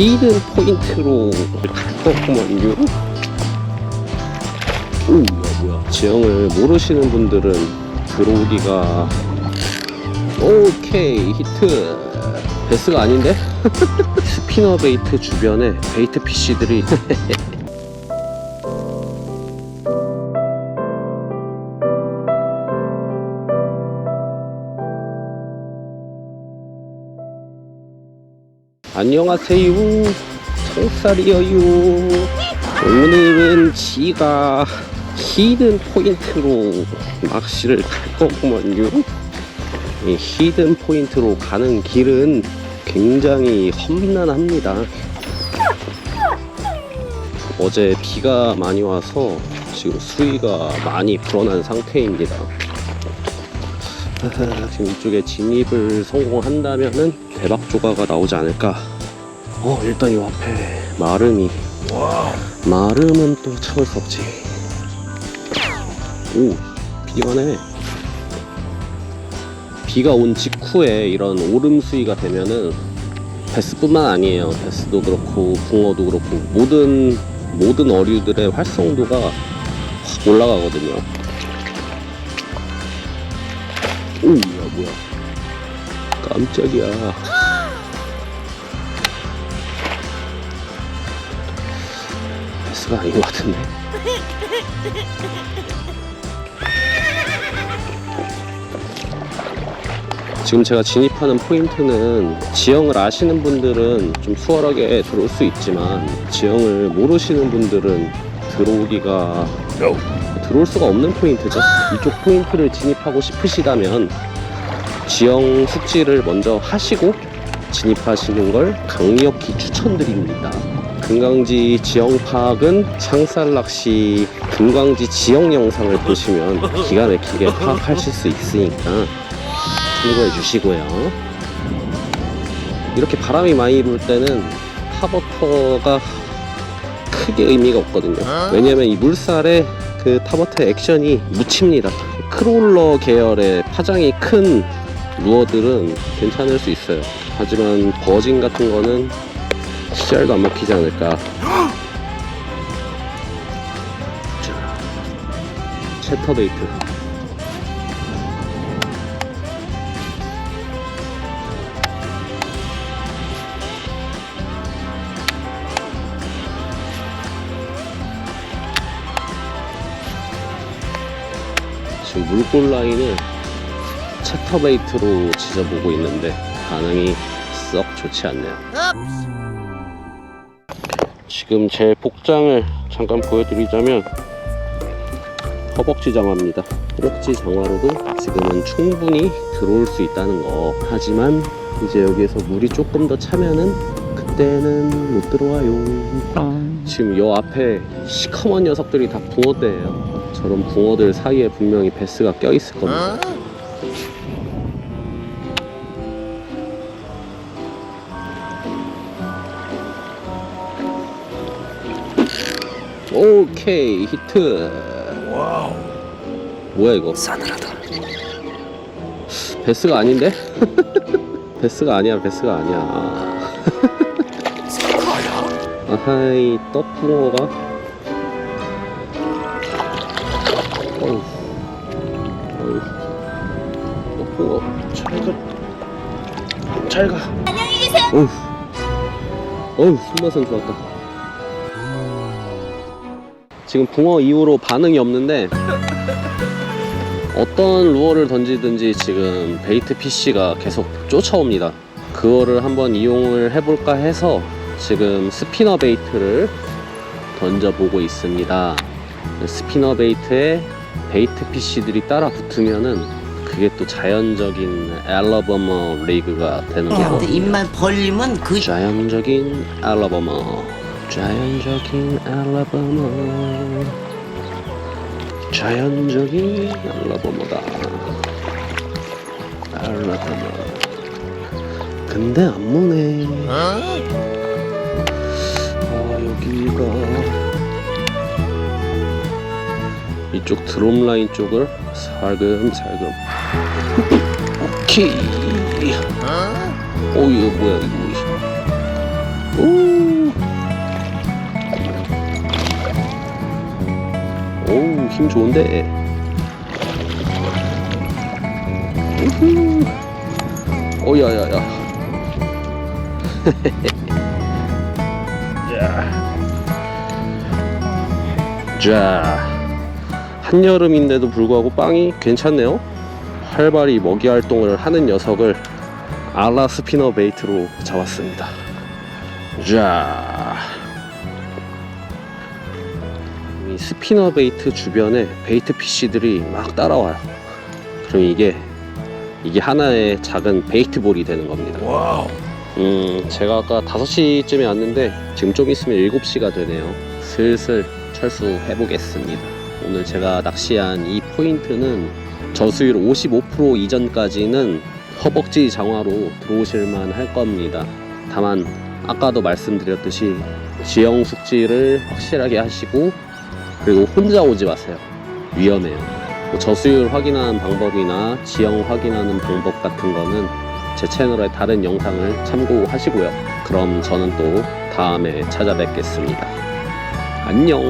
히든 포인트로 갈 거구먼요. 오, 야, 뭐야. 지형을 모르시는 분들은 들어오기가 오케이 히트 베스가 아닌데? 스피너 베이트 주변에 베이트 피쉬들이 안녕하세요. 청살이여요 오늘은 지가 히든 포인트로 낚시를 갈 거구먼요. 이 히든 포인트로 가는 길은 굉장히 험난합니다. 어제 비가 많이 와서 지금 수위가 많이 불어난 상태입니다. 지금 이쪽에 진입을 성공한다면은 대박 조가가 나오지 않을까. 어 일단 이 앞에 마름이. 마름은 또 참을 수 없지. 오 비가 네 비가 온 직후에 이런 오름 수위가 되면은 베스뿐만 아니에요. 베스도 그렇고 붕어도 그렇고 모든 모든 어류들의 활성도가 확 올라가거든요. 오, 야, 뭐야. 깜짝이야. 베스가 아닌 것 같은데? 지금 제가 진입하는 포인트는 지형을 아시는 분들은 좀 수월하게 들어올 수 있지만 지형을 모르시는 분들은 들어오기가 들어올 수가 없는 포인트죠. 이쪽 포인트를 진입하고 싶으시다면 지형 숙지를 먼저 하시고 진입하시는 걸 강력히 추천드립니다. 금강지 지형 파악은 창살 낚시 금강지 지형 영상을 보시면 기가 막히게 파악하실 수 있으니까 참고해 주시고요. 이렇게 바람이 많이 불 때는 타버터가 크게 의미가 없거든요. 왜냐면 이 물살에 그 타버터 액션이 묻힙니다. 크롤러 계열의 파장이 큰 루어들은 괜찮을 수 있어요. 하지만 버진 같은 거는 씨알도 안 먹히지 않을까. 자, 채터베이트. 지금 물골 라인을 채터베이트로 지져보고 있는데 반응이 썩 좋지 않네요. 지금 제 복장을 잠깐 보여드리자면 허벅지 장화입니다. 허벅지 장화로도 지금은 충분히 들어올 수 있다는 거. 하지만 이제 여기에서 물이 조금 더 차면은 그때는 못 들어와요. 지금 요 앞에 시커먼 녀석들이 다 붕어대예요. 저런 붕어들 사이에 분명히 베스가 껴있을 겁니다. 오케이 히트. 뭐야 이거? 싸늘하다. 베스가 아닌데? 베스가 아니야 베스가 아니야. 아하이 떡붕어가 떡붕어 잘가 잘가 안녕히 계세요 어우 어우 손맛은 좋았다 지금 붕어 이후로 반응이 없는데 어떤 루어를 던지든지 지금 베이트 PC가 계속 쫓아옵니다. 그거를 한번 이용을 해볼까 해서 지금 스피너 베이트를 던져보고 있습니다. 스피너 베이트에 베이트 PC들이 따라 붙으면은 그게 또 자연적인 알라바마 리그가 되는 근데 거고 입만 벌리면 그 자연적인 알라바마 자연적인 알라바마. 자연적인 알라바마다. 알라바마. 근데 안 무네. 아 여기가 이쪽 드럼 라인 쪽을 살금살금. 오케이. 어 이거 뭐야 이거 오. 오우 힘 좋은데. 우후. 오야야야. 자. 한여름인데도 불구하고 빵이 괜찮네요. 활발히 먹이 활동을 하는 녀석을 알라 스피너 베이트로 잡았습니다. 자 이 스피너 베이트 주변에 베이트 피쉬들이 막 따라와요. 그럼 이게 이게 하나의 작은 베이트 볼이 되는 겁니다. 음, 제가 아까 5시쯤에 왔는데 지금 좀 있으면 7시가 되네요. 슬슬 철수해 보겠습니다. 오늘 제가 낚시한 이 포인트는 저수율 55% 이전까지는 허벅지 장화로 들어오실만 할 겁니다. 다만 아까도 말씀드렸듯이 지형 숙지를 확실하게 하시고 그리고 혼자 오지 마세요. 위험해요. 뭐 저수율 확인하는 방법이나 지형 확인하는 방법 같은 거는 제 채널의 다른 영상을 참고하시고요. 그럼 저는 또 다음에 찾아뵙겠습니다. 안녕.